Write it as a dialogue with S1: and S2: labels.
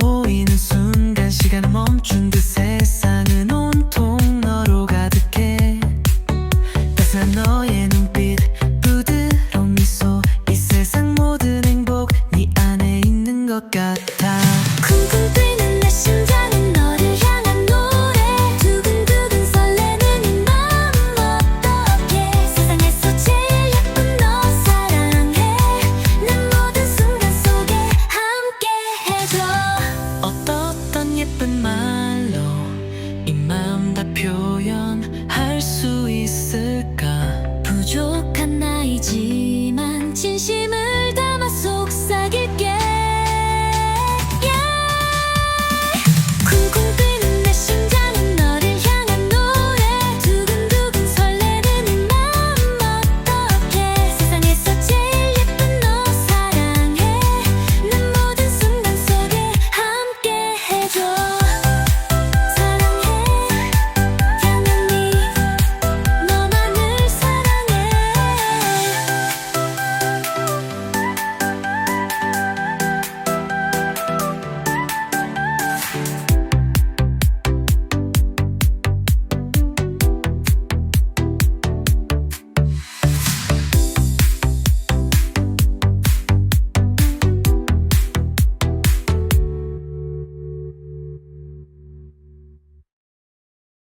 S1: 보이는 순간 시간 멈춘 듯 세상은 온통 너로 가득해. 따스한 너의 눈빛 부드러운 미소. 이 세상 모든 행복 네 안에 있는 것 같아.
S2: 已积满千禧。